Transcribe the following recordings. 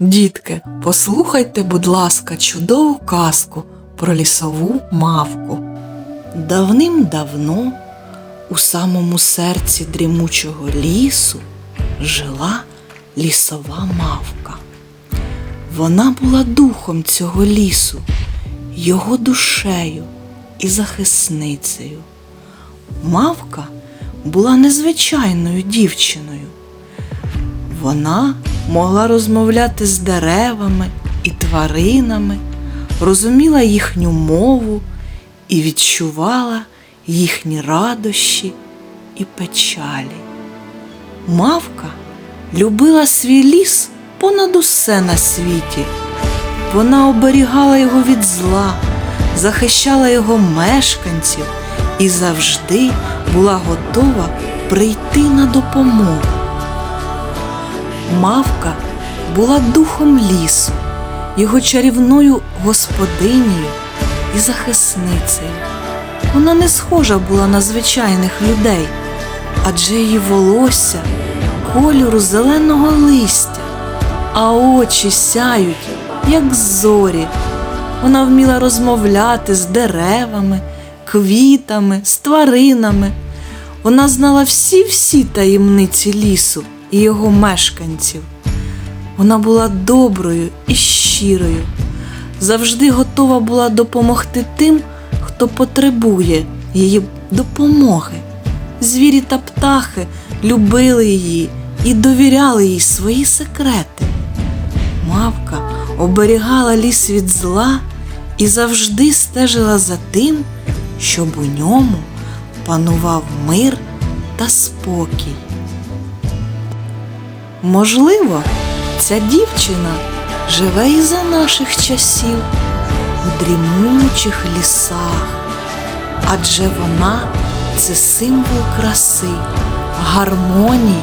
Дітки, послухайте, будь ласка, чудову казку про лісову мавку. Давним-давно у самому серці дрімучого лісу жила лісова мавка. Вона була духом цього лісу, його душею і захисницею. Мавка була незвичайною дівчиною. Вона могла розмовляти з деревами і тваринами, розуміла їхню мову і відчувала їхні радощі і печалі. Мавка любила свій ліс понад усе на світі. Вона оберігала його від зла, захищала його мешканців і завжди була готова прийти на допомогу. Мавка була духом лісу, його чарівною господинею і захисницею. Вона не схожа була на звичайних людей, адже її волосся кольору зеленого листя, а очі сяють, як зорі. Вона вміла розмовляти з деревами, квітами, з тваринами. Вона знала всі-всі таємниці лісу і його мешканців. Вона була доброю і щирою, завжди готова була допомогти тим, хто потребує її допомоги. Звірі та птахи любили її і довіряли їй свої секрети. Мавка оберігала ліс від зла і завжди стежила за тим, щоб у ньому панував мир та спокій. Можливо, ця дівчина живе і за наших часів у дрімучих лісах, адже вона це символ краси, гармонії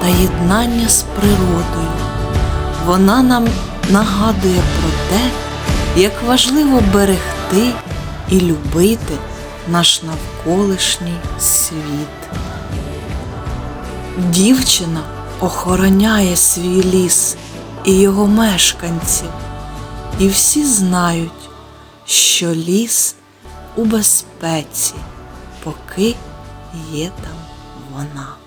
та єднання з природою. Вона нам нагадує про те, як важливо берегти і любити наш навколишній світ. Дівчина охороняє свій ліс і його мешканців, і всі знають, що ліс у безпеці, поки є там вона.